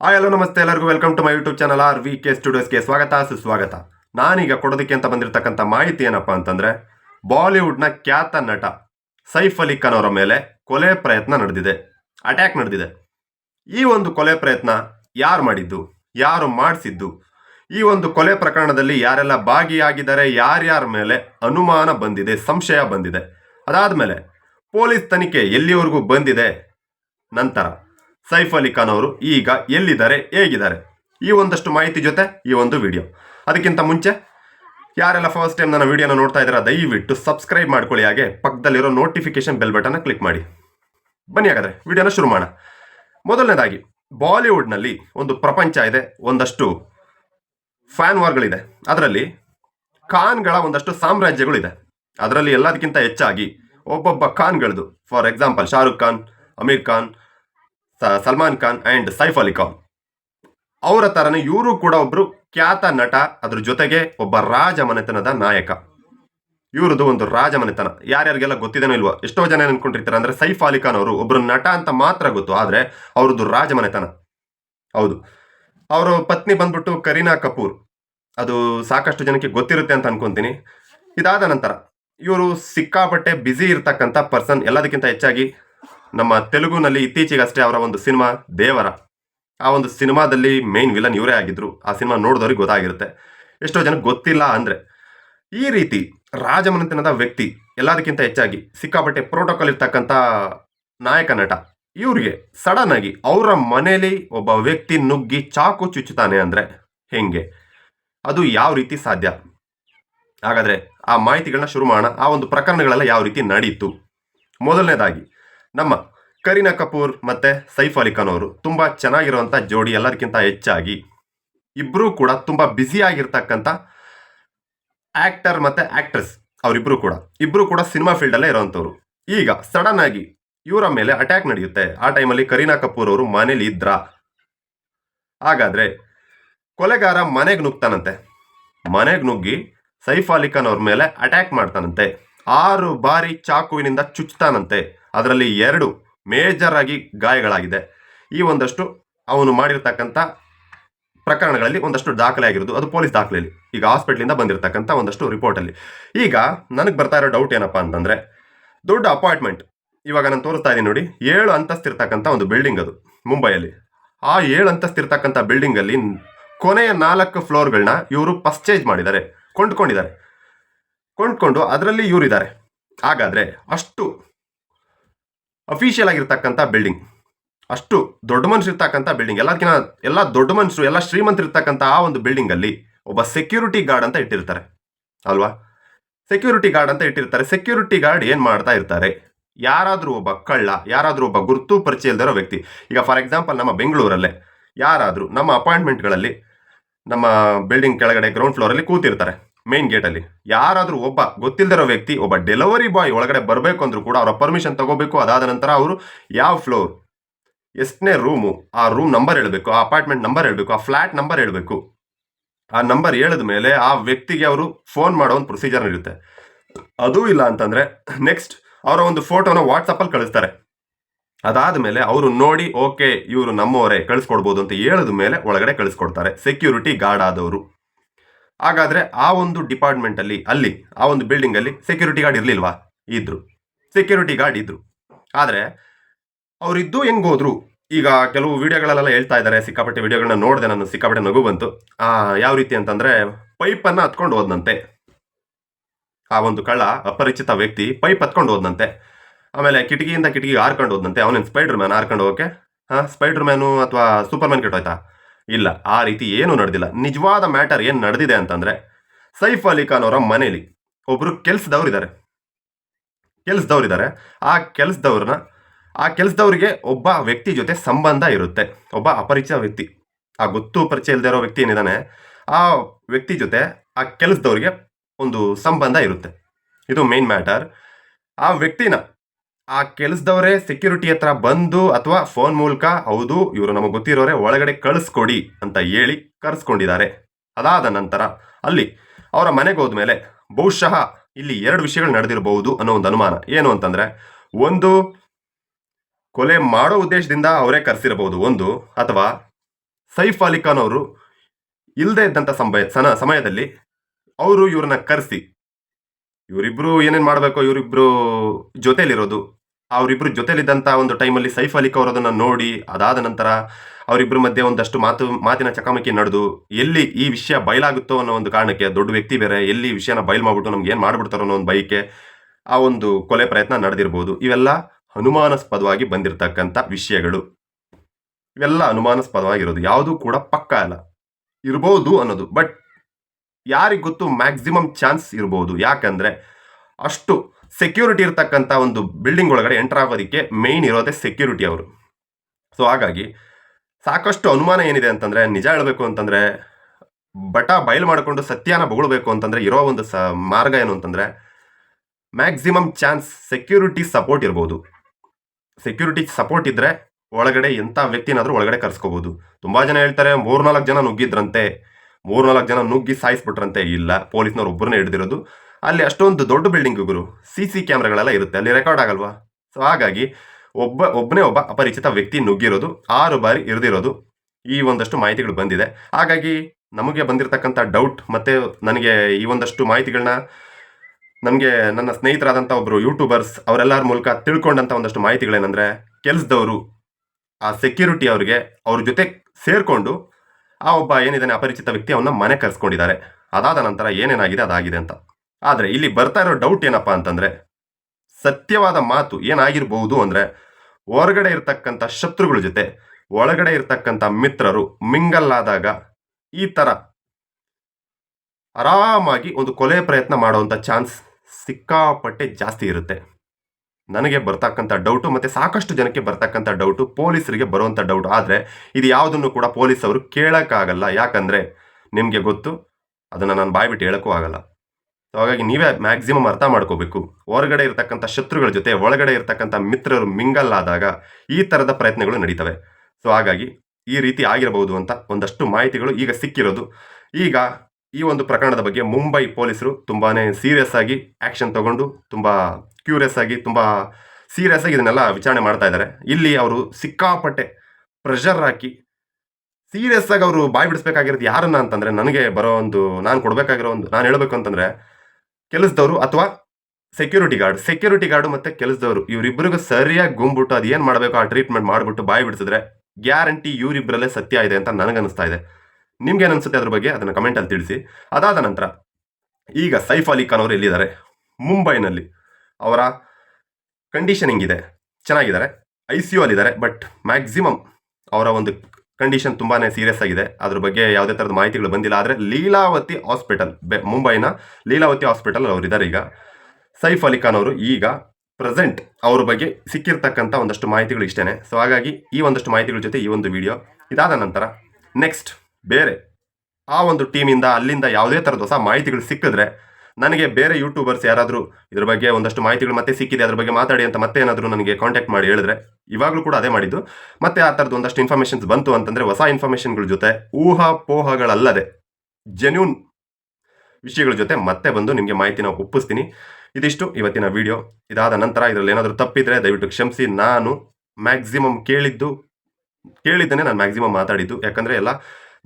Hi hello ನಮಸ್ತೆ ಎಲ್ಲರಿಗೂ. Welcome to my YouTube channel R V K ಸ್ಟುಡಿಯೋಸ್ಗೆ ಸ್ವಾಗತ, ಸುಸ್ವಾಗತ. ನಾನೀಗ ಕೊಡೋದಕ್ಕೆ ಅಂತ ಬಂದಿರತಕ್ಕಂಥ ಮಾಹಿತಿ ಏನಪ್ಪ ಅಂತಂದ್ರೆ, ಬಾಲಿವುಡ್ನ ಖ್ಯಾತ ನಟ ಸೈಫ್ ಅಲಿ ಖಾನ್ ಅವರ ಮೇಲೆ ಕೊಲೆ ಪ್ರಯತ್ನ ನಡೆದಿದೆ. ಅಟ್ಯಾಕ್ ನಡೆದಿದೆ. ಈ ಒಂದು ಕೊಲೆ ಪ್ರಯತ್ನ ಯಾರು ಮಾಡಿದ್ದು? ಯಾರು ಮಾಡಿಸಿದ್ದು? ಈ ಒಂದು ಕೊಲೆ ಪ್ರಕರಣದಲ್ಲಿ ಯಾರೆಲ್ಲ ಭಾಗಿಯಾಗಿದ್ದಾರೆ? ಯಾರ್ಯಾರ ಮೇಲೆ ಅನುಮಾನ ಬಂದಿದೆ? ಸಂಶಯ ಬಂದಿದೆ. ಅದಾದ ಮೇಲೆ ಪೊಲೀಸ್ ತನಿಖೆ ಎಲ್ಲಿವರೆಗೂ ಬಂದಿದೆ? ನಂತರ ಸೈಫ್ ಅಲಿ ಖಾನ್ ಅವರು ಈಗ ಎಲ್ಲಿದ್ದಾರೆ, ಹೇಗಿದ್ದಾರೆ? ಈ ಒಂದಷ್ಟು ಮಾಹಿತಿ ಜೊತೆ ಈ ಒಂದು ವಿಡಿಯೋ ಅದಕ್ಕಿಂತ ಮುಂಚೆ, ಯಾರೆಲ್ಲ ಫಸ್ಟ್ ಟೈಮ್ ನನ್ನ ವಿಡಿಯೋನ ನೋಡ್ತಾ ಇದ್ದಾರೆ, ದಯವಿಟ್ಟು ಸಬ್ಸ್ಕ್ರೈಬ್ ಮಾಡ್ಕೊಳ್ಳಿ. ಹಾಗೆ ಪಕ್ಕದಲ್ಲಿರೋ ನೋಟಿಫಿಕೇಶನ್ ಬೆಲ್ ಬಟನ್ನ ಕ್ಲಿಕ್ ಮಾಡಿ. ಬನ್ನಿ ಹಾಗಾದ್ರೆ ವಿಡಿಯೋನ ಶುರು ಮಾಡೋಣ. ಮೊದಲನೇದಾಗಿ, ಬಾಲಿವುಡ್ನಲ್ಲಿ ಒಂದು ಪ್ರಪಂಚ ಇದೆ, ಒಂದಷ್ಟು ಫ್ಯಾನ್ ವಾರ್ಗಳಿದೆ ಅದರಲ್ಲಿ ಖಾನ್ಗಳ ಒಂದಷ್ಟು ಸಾಮ್ರಾಜ್ಯಗಳಿದೆ ಅದರಲ್ಲಿ ಎಲ್ಲದಕ್ಕಿಂತ ಹೆಚ್ಚಾಗಿ ಒಬ್ಬೊಬ್ಬ ಖಾನ್ಗಳದು. For example Shahrukh Khan Aamir Khan Salman Khan and Saif Ali Khan. ಅವರ ಥರನೇ ಇವರು ಕೂಡ ಒಬ್ಬರು ಖ್ಯಾತ ನಟ, ಅದ್ರ ಜೊತೆಗೆ ಒಬ್ಬ ರಾಜಮನೆತನದ ನಾಯಕ. ಇವ್ರದ್ದು ಒಂದು ರಾಜಮನೆತನ. ಯಾರ್ಯಾರಿಗೆಲ್ಲ ಗೊತ್ತಿದೇನೋ ಇಲ್ವೋ, ಎಷ್ಟೋ ಜನ ಅನ್ಕೊಂಡಿರ್ತಾರೆ ಅಂದ್ರೆ ಸೈಫ್ ಅಲಿ ಖಾನ್ ಅವರು ಒಬ್ಬರು ನಟ ಅಂತ ಮಾತ್ರ ಗೊತ್ತು, ಆದ್ರೆ ಅವ್ರದ್ದು ರಾಜಮನೆತನ. ಹೌದು. ಅವರ ಪತ್ನಿ ಬಂದ್ಬಿಟ್ಟು ಕರೀನಾ ಕಪೂರ್. ಅದು ಸಾಕಷ್ಟು ಜನಕ್ಕೆ ಗೊತ್ತಿರುತ್ತೆ ಅಂತ ಅನ್ಕೊಂತೀನಿ. ಇದಾದ ನಂತರ ಇವರು ಸಿಕ್ಕಾಪಟ್ಟೆ ಬ್ಯುಸಿ ಇರ್ತಕ್ಕಂಥ ಪರ್ಸನ್ ಎಲ್ಲದಕ್ಕಿಂತ ಹೆಚ್ಚಾಗಿ ನಮ್ಮ ತೆಲುಗುನಲ್ಲಿ ಇತ್ತೀಚೆಗಷ್ಟೇ ಅವರ ಒಂದು ಸಿನಿಮಾ ದೇವರ. ಆ ಒಂದು ಸಿನಿಮಾದಲ್ಲಿ ಮೇನ್ ವಿಲನ್ ಇವರೇ ಆಗಿದ್ರು. ಆ ಸಿನಿಮಾ ನೋಡಿದವ್ರಿಗೆ ಗೊತ್ತಾಗಿರುತ್ತೆ. ಎಷ್ಟೋ ಜನಕ್ಕೆ ಗೊತ್ತಿಲ್ಲ ಅಂದರೆ, ಈ ರೀತಿ ರಾಜಮನೆತನದ ವ್ಯಕ್ತಿ ಎಲ್ಲದಕ್ಕಿಂತ ಹೆಚ್ಚಾಗಿ ಸಿಕ್ಕಾಪಟ್ಟೆ ಪ್ರೋಟೋಕಾಲ್ ಇರ್ತಕ್ಕಂಥ ನಾಯಕ ನಟ, ಇವ್ರಿಗೆ ಸಡನ್ ಆಗಿ ಅವರ ಮನೆಯಲ್ಲಿ ಒಬ್ಬ ವ್ಯಕ್ತಿ ನುಗ್ಗಿ ಚಾಕು ಚುಚ್ಚುತ್ತಾನೆ ಅಂದರೆ ಹೆಂಗೆ? ಅದು ಯಾವ ರೀತಿ ಸಾಧ್ಯ? ಹಾಗಾದರೆ ಆ ಮಾಹಿತಿಗಳನ್ನ ಶುರು ಮಾಡೋಣ. ಆ ಒಂದು ಪ್ರಕರಣಗಳೆಲ್ಲ ಯಾವ ರೀತಿ ನಡೀತು? ಮೊದಲನೇದಾಗಿ ನಮ್ಮ ಕರೀನಾ ಕಪೂರ್ ಮತ್ತು ಸೈಫ್ ಅಲಿ ಖಾನ್ ಅವರು ತುಂಬಾ ಚೆನ್ನಾಗಿರುವಂಥ ಜೋಡಿ ಎಲ್ಲರಿಗಿಂತ ಹೆಚ್ಚಾಗಿ ಇಬ್ಬರೂ ಕೂಡ ತುಂಬಾ ಬ್ಯುಸಿ ಆಗಿರ್ತಕ್ಕಂಥ ಆಕ್ಟರ್ ಮತ್ತೆ ಆಕ್ಟ್ರೆಸ್ ಅವರಿಬ್ರು ಕೂಡ. ಇಬ್ಬರೂ ಕೂಡ ಸಿನಿಮಾ ಫೀಲ್ಡ್ ಅಲ್ಲೇ ಇರೋವಂಥವ್ರು. ಈಗ ಸಡನ್ ಆಗಿ ಇವರ ಮೇಲೆ ಅಟ್ಯಾಕ್ ನಡೆಯುತ್ತೆ. ಆ ಟೈಮಲ್ಲಿ ಕರೀನಾ ಕಪೂರ್ ಅವರು ಮನೇಲಿ ಇದ್ರ. ಹಾಗಾದ್ರೆ ಕೊಲೆಗಾರ ಮನೆಗೆ ನುಗ್ತಾನಂತೆ ಮನೆಗೆ ನುಗ್ಗಿ ಸೈಫ್ ಅಲಿ ಖಾನ್ ಅವ್ರ ಮೇಲೆ ಅಟ್ಯಾಕ್ ಮಾಡ್ತಾನಂತೆ. ಆರು ಬಾರಿ ಚಾಕುವಿನಿಂದ ಚುಚ್ತಾನಂತೆ. ಅದರಲ್ಲಿ ಎರಡು ಮೇಜರ್ ಆಗಿ ಗಾಯಗಳಾಗಿದೆ. ಈ ಒಂದಷ್ಟು ಅವನು ಮಾಡಿರ್ತಕ್ಕಂಥ ಪ್ರಕರಣಗಳಲ್ಲಿ ಒಂದಷ್ಟು ದಾಖಲೆ ಆಗಿರೋದು. ಅದು ಪೊಲೀಸ್ ದಾಖಲೆಯಲ್ಲಿ. ಈಗ ಹಾಸ್ಪಿಟ್ಲಿಂದ ಬಂದಿರತಕ್ಕಂಥ ಒಂದಷ್ಟು ರಿಪೋರ್ಟಲ್ಲಿ. ಈಗ ನನಗೆ ಬರ್ತಾ ಇರೋ ಡೌಟ್ ಏನಪ್ಪ ಅಂತಂದರೆ, ದೊಡ್ಡ ಅಪಾರ್ಟ್ಮೆಂಟ್ ಇವಾಗ ನಾನು ತೋರಿಸ್ತಾ ಇದ್ದೀನಿ ನೋಡಿ, ಏಳು ಅಂತಸ್ತಿರ್ತಕ್ಕಂಥ ಒಂದು ಬಿಲ್ಡಿಂಗ್ ಅದು ಮುಂಬೈಯಲ್ಲಿ. ಆ ಏಳು ಅಂತಸ್ತಿರ್ತಕ್ಕಂಥ ಬಿಲ್ಡಿಂಗಲ್ಲಿ ಕೊನೆಯ ನಾಲ್ಕು ಫ್ಲೋರ್ಗಳನ್ನ ಇವರು ಪರ್ಚೇಸ್ ಮಾಡಿದ್ದಾರೆ. ಕೊಂಡ್ಕೊಂಡಿದ್ದಾರೆ. ಕೊಂಡ್ಕೊಂಡು ಅದರಲ್ಲಿ ಇವರಿದ್ದಾರೆ. ಹಾಗಾದರೆ ಅಷ್ಟು ಅಫಿಷಿಯಲ್ ಆಗಿರ್ತಕ್ಕಂಥ ಬಿಲ್ಡಿಂಗ್ ಅಷ್ಟು ದೊಡ್ಡ ಮನುಷ್ಯ ಇರ್ತಕ್ಕಂಥ ಬಿಲ್ಡಿಂಗ್ ಎಲ್ಲದಕ್ಕಿಂತ ಎಲ್ಲ ದೊಡ್ಡ ಮನುಷ್ಯರು, ಎಲ್ಲ ಶ್ರೀಮಂತ ಇರ್ತಕ್ಕಂಥ ಆ ಒಂದು ಬಿಲ್ಡಿಂಗ್ ಅಲ್ಲಿ ಒಬ್ಬ ಸೆಕ್ಯೂರಿಟಿ ಗಾರ್ಡ್ ಅಂತ ಇಟ್ಟಿರ್ತಾರೆ. ಅಲ್ವಾ? ಸೆಕ್ಯೂರಿಟಿ ಗಾರ್ಡ್ ಅಂತ ಇಟ್ಟಿರ್ತಾರೆ. ಸೆಕ್ಯೂರಿಟಿ ಗಾರ್ಡ್ ಏನು ಮಾಡ್ತಾ ಇರ್ತಾರೆ? ಯಾರಾದರೂ ಒಬ್ಬ ಕಳ್ಳ, ಯಾರಾದರೂ ಒಬ್ಬ ಗುರುತು ಪರಿಚಯ ಇಲ್ದಿರೋ ವ್ಯಕ್ತಿ. ಈಗ ಫಾರ್ ಎಕ್ಸಾಂಪಲ್ ನಮ್ಮ ಬೆಂಗಳೂರಲ್ಲೇ ಯಾರಾದರೂ ನಮ್ಮ ಅಪಾಯಿಂಟ್ಮೆಂಟ್ಗಳಲ್ಲಿ ನಮ್ಮ ಬಿಲ್ಡಿಂಗ್ ಕೆಳಗಡೆ ಗ್ರೌಂಡ್ ಫ್ಲೋರಲ್ಲಿ ಕೂತಿರ್ತಾರೆ. ಮೇನ್ ಗೇಟಲ್ಲಿ ಯಾರಾದರೂ ಒಬ್ಬ ಗೊತ್ತಿಲ್ಲದಿರೋ ವ್ಯಕ್ತಿ, ಒಬ್ಬ ಡೆಲಿವರಿ ಬಾಯ್ ಒಳಗಡೆ ಬರಬೇಕು ಅಂದ್ರೂ ಕೂಡ ಅವರ ಪರ್ಮಿಷನ್ ತಗೋಬೇಕು. ಅದಾದ ನಂತರ ಅವರು ಯಾವ ಫ್ಲೋರ್ ಎಷ್ಟನೇ ರೂಮು ಆ ರೂಮ್ ನಂಬರ್ ಹೇಳಬೇಕು, ಆ ಅಪಾರ್ಟ್ಮೆಂಟ್ ನಂಬರ್ ಹೇಳಬೇಕು, ಆ ಫ್ಲಾಟ್ ನಂಬರ್ ಹೇಳಬೇಕು. ಆ ನಂಬರ್ ಹೇಳಿದ ಮೇಲೆ ಆ ವ್ಯಕ್ತಿಗೆ ಅವರು ಫೋನ್ ಮಾಡೋ ಒಂದು ಪ್ರೊಸೀಜರ್ ಇರುತ್ತೆ ಅದೂ ಇಲ್ಲ ಅಂತಂದ್ರೆ ನೆಕ್ಸ್ಟ್ ಅವರ ಒಂದು ಫೋಟೋನ ವಾಟ್ಸಪ್ಪಲ್ಲಿ ಕಳಿಸ್ತಾರೆ. ಅದಾದ ಮೇಲೆ ಅವರು ನೋಡಿ ಓಕೆ ಇವರು ನಮ್ಮವರೇ, ಕಳಿಸ್ಕೊಡ್ಬೋದು ಅಂತ ಹೇಳಿದ ಮೇಲೆ ಒಳಗಡೆ ಕಳಿಸ್ಕೊಡ್ತಾರೆ. ಸೆಕ್ಯೂರಿಟಿ ಗಾರ್ಡ್ ಆದವರು. ಹಾಗಾದ್ರೆ ಆ ಒಂದು ಡಿಪಾರ್ಟ್ಮೆಂಟ್ ಅಲ್ಲಿ ಅಲ್ಲಿ, ಆ ಒಂದು ಬಿಲ್ಡಿಂಗ್ ಅಲ್ಲಿ ಸೆಕ್ಯೂರಿಟಿ ಗಾರ್ಡ್ ಇರ್ಲಿಲ್ವಾ? ಇದ್ರು. ಸೆಕ್ಯೂರಿಟಿ ಗಾರ್ಡ್ ಇದ್ರು. ಆದ್ರೆ ಅವರಿದ್ದು ಹೆಂಗ್ ಹೋದ್ರು? ಈಗ ಕೆಲವು ವಿಡಿಯೋಗಳಲ್ಲೆಲ್ಲ ಹೇಳ್ತಾ ಇದ್ದಾರೆ, ಸಿಕ್ಕಾಪಟ್ಟೆ ವಿಡಿಯೋಗಳನ್ನ ನೋಡಿದೆ ನಾನು, ಸಿಕ್ಕಾಪಟ್ಟೆ ನಗು ಬಂತು. ಯಾವ ರೀತಿ ಅಂತಂದ್ರೆ ಪೈಪ್ ಅನ್ನ ಹತ್ಕೊಂಡು ಹೋದಂತೆ ಆ ಒಂದು ಕಳ್ಳ, ಅಪರಿಚಿತ ವ್ಯಕ್ತಿ ಪೈಪ್ ಹತ್ಕೊಂಡು ಹೋದಂತೆ ಆಮೇಲೆ ಕಿಟಕಿಯಿಂದ ಕಿಟಕಿ ಹಾರ್ಕೊಂಡು ಹೋದಂತೆ ಅವನೇನು ಸ್ಪೈಡರ್ ಮ್ಯಾನ್ ಹಾರ್ಕೊಂಡು ಹೋಗಕ್ಕೆ? ಹಾಂ? ಸ್ಪೈಡರ್ ಮ್ಯಾನು ಅಥವಾ ಸೂಪರ್ ಮ್ಯಾನ್ ಕೆಟ್ಟೋಯ್ತಾ? ಇಲ್ಲ, ಆ ರೀತಿ ಏನೂ ನಡೆದಿಲ್ಲ. ನಿಜವಾದ ಮ್ಯಾಟರ್ ಏನು ನಡೆದಿದೆ ಅಂತಂದರೆ, ಸೈಫ್ ಅಲಿ ಖಾನ್ ಅವರ ಮನೇಲಿ ಒಬ್ಬರು ಕೆಲ್ಸದವ್ರು ಇದ್ದಾರೆ ಆ ಕೆಲ್ಸದವ್ರನ್ನ ಆ ಕೆಲ್ಸದವ್ರಿಗೆ ಒಬ್ಬ ವ್ಯಕ್ತಿ ಜೊತೆ ಸಂಬಂಧ ಇರುತ್ತೆ. ಒಬ್ಬ ಅಪರಿಚಿತ ವ್ಯಕ್ತಿ. ಆ ಗೊತ್ತು ಪರಿಚಯ ಇಲ್ಲದೆ ಇರೋ ವ್ಯಕ್ತಿ ಏನಿದ್ದಾನೆ ಆ ವ್ಯಕ್ತಿ ಜೊತೆ ಆ ಕೆಲಸದವ್ರಿಗೆ ಒಂದು ಸಂಬಂಧ ಇರುತ್ತೆ. ಇದು ಮೇನ್ ಮ್ಯಾಟರ್ ಆ ವ್ಯಕ್ತಿನ ಆ ಕೆಲಸದವರೇ ಸೆಕ್ಯೂರಿಟಿ ಹತ್ರ ಬಂದು ಅಥವಾ ಫೋನ್ ಮೂಲಕ, ಹೌದು, ಇವರು ನಮಗೆ ಗೊತ್ತಿರೋರೆ, ಒಳಗಡೆ ಕಳಿಸ್ಕೊಡಿ ಅಂತ ಹೇಳಿ ಕರೆಸ್ಕೊಂಡಿದ್ದಾರೆ. ಅದಾದ ನಂತರ ಅಲ್ಲಿ ಅವರ ಮನೆಗೆ ಹೋದ್ಮೇಲೆ ಬಹುಶಃ ಇಲ್ಲಿ ಎರಡು ವಿಷಯಗಳು ನಡೆದಿರಬಹುದು ಅನ್ನೋ ಒಂದು ಅನುಮಾನ. ಏನು ಅಂತಂದ್ರೆ, ಒಂದು, ಕೊಲೆ ಮಾಡೋ ಉದ್ದೇಶದಿಂದ ಅವರೇ ಕರೆಸಿರಬಹುದು. ಒಂದು, ಅಥವಾ ಸೈಫ್ ಅಲಿ ಖಾನ್ ಅವರು ಇಲ್ಲದೇ ಇದ್ದಂಥ ಸನ, ಸಮಯದಲ್ಲಿ ಅವರು ಇವ್ರನ್ನ ಕರೆಸಿ ಇವರಿಬ್ರು ಏನೇನ್ ಮಾಡಬೇಕು ಇವರಿಬ್ರು ಜೊತೆಲಿರೋದು ಅವರಿಬ್ರು ಜೊತೆಲಿದ್ದಂತ ಒಂದು ಟೈಮಲ್ಲಿ ಸೈಫ್ ಅಲಿ ಅದನ್ನು ನೋಡಿ, ಅದಾದ ನಂತರ ಅವರಿಬ್ಬರ ಮಧ್ಯೆ ಒಂದಷ್ಟು ಮಾತು, ಮಾತಿನ ಚಕಮಕಿ ನಡೆದು, ಎಲ್ಲಿ ಈ ವಿಷಯ ಬಯಲಾಗುತ್ತೋ ಅನ್ನೋ ಒಂದು ಕಾರಣಕ್ಕೆ, ದೊಡ್ಡ ವ್ಯಕ್ತಿ ಬೇರೆ, ಎಲ್ಲಿ ವಿಷಯನ ಬಯಲ್ ಮಾಡ್ಬಿಟ್ಟು ನಮ್ಗೆ ಏನು ಮಾಡ್ಬಿಡ್ತಾರೋ ಅನ್ನೋ ಒಂದು ಬೈಕೆ ಆ ಒಂದು ಕೊಲೆ ಪ್ರಯತ್ನ ನಡೆದಿರ್ಬೋದು. ಇವೆಲ್ಲ ಅನುಮಾನಾಸ್ಪದವಾಗಿ ಬಂದಿರತಕ್ಕಂಥ ವಿಷಯಗಳು. ಇವೆಲ್ಲ ಅನುಮಾನಾಸ್ಪದವಾಗಿರೋದು. ಯಾವುದೂ ಕೂಡ ಪಕ್ಕ ಅಲ್ಲ. ಇರ್ಬೋದು ಅನ್ನೋದು. ಬಟ್ ಯಾರಿಗೆ ಗೊತ್ತು ಮ್ಯಾಕ್ಸಿಮಮ್ ಚಾನ್ಸ್ ಇರ್ಬೋದು? ಯಾಕಂದ್ರೆ ಅಷ್ಟು ಸೆಕ್ಯೂರಿಟಿ ಇರತಕ್ಕಂಥ ಒಂದು ಬಿಲ್ಡಿಂಗ್ ಒಳಗಡೆ ಎಂಟರ್ ಆಗೋದಕ್ಕೆ ಮೇಯ್ನ್ ಇರೋದೇ ಸೆಕ್ಯೂರಿಟಿ ಅವರು. ಸೊ ಹಾಗಾಗಿ ಸಾಕಷ್ಟು ಅನುಮಾನ ಏನಿದೆ ಅಂತಂದ್ರೆ, ನಿಜ ಹೇಳಬೇಕು ಅಂತಂದ್ರೆ, ಬಟ ಬಯಲು ಮಾಡಿಕೊಂಡು ಸತ್ಯಾನ ಬಗಳಬೇಕು ಅಂತಂದ್ರೆ ಇರೋ ಒಂದು ಸ ಮಾರ್ಗ ಏನು ಅಂತಂದ್ರೆ ಮ್ಯಾಕ್ಸಿಮಮ್ ಚಾನ್ಸ್ ಸೆಕ್ಯೂರಿಟಿ ಸಪೋರ್ಟ್ ಇರ್ಬೋದು. ಸೆಕ್ಯೂರಿಟಿ ಸಪೋರ್ಟ್ ಇದ್ರೆ ಒಳಗಡೆ ಎಂಥ ವ್ಯಕ್ತಿನಾದರೂ ಒಳಗಡೆ ಕರೆಸ್ಕೋಬೋದು. ತುಂಬಾ ಜನ ಹೇಳ್ತಾರೆ, ಮೂರ್ನಾಲ್ಕು ಜನ ನುಗ್ಗಿದ್ರಂತೆ. ಮೂರ್ನಾಲ್ಕು ಜನ ನುಗ್ಗಿ ಸಾಯಿಸ್ಬಿಟ್ರಂತೆ ಇಲ್ಲ. ಪೊಲೀಸ್ನವ್ರು ಒಬ್ಬರನ್ನೇ ಹಿಡಿದಿರೋದು. ಅಲ್ಲಿ ಅಷ್ಟೊಂದು ದೊಡ್ಡ ಬಿಲ್ಡಿಂಗ್ ಗುರು. ಸಿ ಸಿ ಕ್ಯಾಮ್ರಾಗಳೆಲ್ಲ ಇರುತ್ತೆ. ಅಲ್ಲಿ ರೆಕಾರ್ಡ್ ಆಗಲ್ವಾ? ಸೊ ಹಾಗಾಗಿ ಒಬ್ಬ ಒಬ್ಬನೇ ಒಬ್ಬ ಅಪರಿಚಿತ ವ್ಯಕ್ತಿ ನುಗ್ಗಿರೋದು. ಆರು ಬಾರಿ ಇರದಿರೋದು ಈ ಒಂದಷ್ಟು ಮಾಹಿತಿಗಳು ಬಂದಿದೆ. ಹಾಗಾಗಿ ನಮಗೆ ಬಂದಿರತಕ್ಕಂಥ ಡೌಟ್ ಮತ್ತೆ ನನಗೆ ಈ ಒಂದಷ್ಟು ಮಾಹಿತಿಗಳನ್ನ ನಮಗೆ ನನ್ನ ಸ್ನೇಹಿತರಾದಂಥ ಒಬ್ಬರು ಯೂಟ್ಯೂಬರ್ಸ್ ಅವರೆಲ್ಲರ ಮೂಲಕ ತಿಳ್ಕೊಂಡಂಥ ಒಂದಷ್ಟು ಮಾಹಿತಿಗಳೇನೆಂದರೆ ಕೆಲಸದವರು ಆ ಸೆಕ್ಯೂರಿಟಿ ಅವರಿಗೆ ಅವ್ರ ಜೊತೆ ಸೇರಿಕೊಂಡು ಆ ಒಬ್ಬ ಏನಿದ್ದಾನೆ, ಅಪರಿಚಿತ ವ್ಯಕ್ತಿ ಅವನ್ನ ಮನೆ ಕರೆಸ್ಕೊಂಡಿದ್ದಾರೆ. ಅದಾದ ನಂತರ ಏನೇನಾಗಿದೆ, ಅದಾಗಿದೆ ಅಂತ. ಆದರೆ ಇಲ್ಲಿ ಬರ್ತಾ ಇರೋ ಡೌಟ್ ಏನಪ್ಪ ಅಂತಂದ್ರೆ, ಸತ್ಯವಾದ ಮಾತು ಏನಾಗಿರಬಹುದು ಅಂದ್ರೆ, ಹೊರಗಡೆ ಇರ್ತಕ್ಕಂಥ ಶತ್ರುಗಳ ಜೊತೆ, ಒಳಗಡೆ ಇರ್ತಕ್ಕಂಥ ಮಿತ್ರರು ಮಿಂಗಲ್ಲಾದಾಗ ಈ ತರ ಆರಾಮಾಗಿ ಒಂದು ಕೊಲೆ ಪ್ರಯತ್ನ ಮಾಡುವಂಥ ಚಾನ್ಸ್ ಸಿಕ್ಕಾಪಟ್ಟೆ ಜಾಸ್ತಿ ಇರುತ್ತೆ. ನನಗೆ ಬರ್ತಕ್ಕಂಥ ಡೌಟು ಮತ್ತು ಸಾಕಷ್ಟು ಜನಕ್ಕೆ ಬರ್ತಕ್ಕಂಥ ಡೌಟು ಪೊಲೀಸರಿಗೆ ಬರುವಂಥ ಡೌಟ್ ಆದರೆ ಇದು ಯಾವುದನ್ನು ಕೂಡ ಪೊಲೀಸ್ ಅವರು ಕೇಳೋಕ್ಕಾಗಲ್ಲ. ಯಾಕಂದರೆ ನಿಮಗೆ ಗೊತ್ತು, ಅದನ್ನು ನಾನು ಬಾಯ್ಬಿಟ್ಟು ಹೇಳೋಕ್ಕೂ ಆಗಲ್ಲ. ಸೊ ಹಾಗಾಗಿ ನೀವೇ ಮ್ಯಾಕ್ಸಿಮಮ್ ಅರ್ಥ ಮಾಡ್ಕೋಬೇಕು. ಹೊರಗಡೆ ಇರತಕ್ಕಂಥ ಶತ್ರುಗಳ ಜೊತೆ, ಒಳಗಡೆ ಇರತಕ್ಕಂಥ ಮಿತ್ರರು ಮಿಂಗಲ್ ಆದಾಗ ಈ ಥರದ ಪ್ರಯತ್ನಗಳು ನಡೀತವೆ. ಸೊ ಹಾಗಾಗಿ ಈ ರೀತಿ ಆಗಿರಬಹುದು ಅಂತ ಒಂದಷ್ಟು ಮಾಹಿತಿಗಳು ಈಗ ಸಿಕ್ಕಿರೋದು. ಈಗ ಈ ಒಂದು ಪ್ರಕರಣದ ಬಗ್ಗೆ ಮುಂಬೈ ಪೊಲೀಸರು ತುಂಬಾನೇ ಸೀರಿಯಸ್ ಆಗಿ ಆಕ್ಷನ್ ತಗೊಂಡು ತುಂಬಾ ಕ್ಯೂರಿಯಸ್ ಆಗಿ ತುಂಬಾ ಸೀರಿಯಸ್ ಆಗಿ ಇದನ್ನೆಲ್ಲ ವಿಚಾರಣೆ ಮಾಡ್ತಾ ಇದ್ದಾರೆ. ಇಲ್ಲಿ ಅವರು ಸಿಕ್ಕಾಪಟ್ಟೆ ಪ್ರೆಷರ್ ಹಾಕಿ ಸೀರಿಯಸ್ ಆಗಿ ಅವರು ಬಾಯಿ ಬಿಡಿಸ್ಬೇಕಾಗಿರೋದು ಯಾರನ್ನ ಅಂತಂದ್ರೆ ನನಗೆ ಬರೋ ಒಂದು, ನಾನು ಕೊಡಬೇಕಾಗಿರೋ ಒಂದು, ನಾನು ಹೇಳಬೇಕು ಅಂತಂದ್ರೆ ಕೆಲಸದವರು ಅಥವಾ ಸೆಕ್ಯೂರಿಟಿ ಗಾರ್ಡ್ ಸೆಕ್ಯೂರಿಟಿ ಗಾರ್ಡ್ ಮತ್ತೆ ಕೆಲಸದವರು ಇವರಿಬ್ಬರಿಗೂ ಸರಿಯಾಗಿ ಗುಂಬಿಟ್ಟು ಅದು ಮಾಡಬೇಕು ಆ ಟ್ರೀಟ್ಮೆಂಟ್ ಮಾಡಿಬಿಟ್ಟು ಬಾಯಿ ಬಿಡಿಸಿದ್ರೆ ಗ್ಯಾರಂಟಿ ಇವರಿಬ್ಬರಲ್ಲೇ ಸತ್ಯ ಇದೆ ಅಂತ ನನಗನ್ನಿಸ್ತಾ ಇದೆ. ನಿಮ್ಗೆ ಅನ್ಸುತ್ತೆ ಅದ್ರ ಬಗ್ಗೆ ಅದನ್ನ ಕಮೆಂಟ್ ಅಲ್ಲಿ ತಿಳಿಸಿ. ಅದಾದ ನಂತರ, ಈಗ ಸೈಫ್ ಅಲಿ ಖಾನ್ ಅವರು ಎಲ್ಲಿದ್ದಾರೆ? ಮುಂಬೈನಲ್ಲಿ. ಅವರ ಕಂಡೀಷನಿಂಗ್ ಇದೆ ಚೆನ್ನಾಗಿದ್ದಾರೆ. ಐ ಸಿ ಯು ಅಲ್ಲಿದ್ದಾರೆ ಬಟ್ ಮ್ಯಾಕ್ಸಿಮಮ್ ಅವರ ಒಂದು ಕಂಡೀಷನ್ ತುಂಬಾನೇ ಸೀರಿಯಸ್ ಆಗಿದೆ. ಅದ್ರ ಬಗ್ಗೆ ಯಾವುದೇ ಥರದ ಮಾಹಿತಿಗಳು ಬಂದಿಲ್ಲ, ಆದರೆ ಲೀಲಾವತಿ ಹಾಸ್ಪಿಟಲ್ ಬೆ, ಮುಂಬೈನ ಲೀಲಾವತಿ ಹಾಸ್ಪಿಟಲ್ ಅವರು ಇದ್ದಾರೆ ಈಗ. ಸೈಫ್ ಅಲಿ ಖಾನ್ ಅವರು ಈಗ ಪ್ರೆಸೆಂಟ್ ಅವ್ರ ಬಗ್ಗೆ ಸಿಕ್ಕಿರ್ತಕ್ಕಂಥ ಒಂದಷ್ಟು ಮಾಹಿತಿಗಳು ಇಷ್ಟೇನೆ. ಸೊ ಹಾಗಾಗಿ ಈ ಒಂದಷ್ಟು ಮಾಹಿತಿಗಳ ಜೊತೆ ಈ ಒಂದು ವಿಡಿಯೋ ಇದಾದ ನಂತರ ನೆಕ್ಸ್ಟ್ ಬೇರೆ. ಆ ಒಂದು ಟೀಮಿಂದ ಅಲ್ಲಿಂದ ಯಾವುದೇ ಥರದ ಹೊಸ ಮಾಹಿತಿಗಳು ಸಿಕ್ಕಿದ್ರೆ ನನಗೆ ಬೇರೆ ಯೂಟ್ಯೂಬರ್ಸ್ ಯಾರಾದರೂ ಇದ್ರ ಬಗ್ಗೆ ಒಂದಷ್ಟು ಮಾಹಿತಿಗಳು ಮತ್ತೆ ಸಿಕ್ಕಿದೆ, ಅದ್ರ ಬಗ್ಗೆ ಮಾತಾಡಿ ಅಂತ ಮತ್ತೆ ಏನಾದರೂ ನನಗೆ ಕಾಂಟ್ಯಾಕ್ಟ್ ಮಾಡಿ ಹೇಳಿದ್ರೆ ಇವಾಗಲೂ ಕೂಡ ಅದೇ ಮಾಡಿದ್ದು. ಮತ್ತೆ ಆ ಥರದ್ದು ಒಂದಷ್ಟು ಇನ್ಫಾರ್ಮೇಷನ್ಸ್ ಬಂತು ಅಂತಂದರೆ ಹೊಸ ಇನ್ಫಾರ್ಮೇಷನ್ಗಳ ಜೊತೆ ಊಹಾಪೋಹಗಳಲ್ಲದೆ ಜೆನ್ಯೂನ್ ವಿಷಯಗಳ ಜೊತೆ ಮತ್ತೆ ಬಂದು ನಿಮಗೆ ಮಾಹಿತಿನ ಒಪ್ಪಿಸ್ತೀನಿ. ಇದಿಷ್ಟು ಇವತ್ತಿನ ವಿಡಿಯೋ ಇದಾದ ನಂತರ ಇದರಲ್ಲಿ ಏನಾದರೂ ತಪ್ಪಿದ್ರೆ ದಯವಿಟ್ಟು ಕ್ಷಮಿಸಿ. ನಾನು ಮ್ಯಾಕ್ಸಿಮಮ್ ಕೇಳಿದ್ದು ಕೇಳಿದ್ದೇನೆ ನಾನು ಮ್ಯಾಕ್ಸಿಮಮ್ ಮಾತಾಡಿದ್ದು. ಯಾಕಂದರೆ ಎಲ್ಲ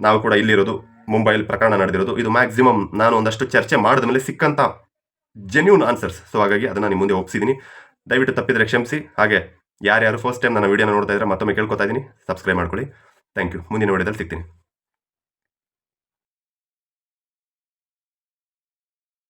ನಾವು ಕೂಡ ಇಲ್ಲಿರೋದು ಮುಂಬೈಲಿ ಪ್ರಕರಣ ನಡೆದಿರೋದು. ಇದು ಮ್ಯಾಕ್ಸಿಮಮ್ ನಾನು ಒಂದಷ್ಟು ಚರ್ಚೆ ಮಾಡಿದ ಮೇಲೆ ಸಿಕ್ಕಂಥ ಜೆನ್ಯೂನ್ ಆನ್ಸರ್ಸ್ ಸೊ ಹಾಗಾಗಿ ಅದನ್ನು ನಿಮ್ಮ ಮುಂದೆ ಒಪ್ಸಿದ್ದೀನಿ ದಯವಿಟ್ಟು ತಪ್ಪಿದರೆ ಕ್ಷಮಿಸಿ. ಹಾಗೆ ಯಾರ್ಯಾರು ಫಸ್ಟ್ ಟೈಮ್ ನನ್ನ ವೀಡಿಯೋನ ನೋಡ್ತಾ ಇದ್ದಾರೆ ಮತ್ತೊಮ್ಮೆ ಕೇಳ್ಕೊತಾ ಇದ್ದೀನಿ. ಸಬ್ಸ್ಕ್ರೈಬ್ ಮಾಡ್ಕೊಳ್ಳಿ. ಥ್ಯಾಂಕ್ ಯು ಮುಂದಿನ ವಿಡಿಯೋದಲ್ಲಿ ಸಿಗ್ತೀನಿ.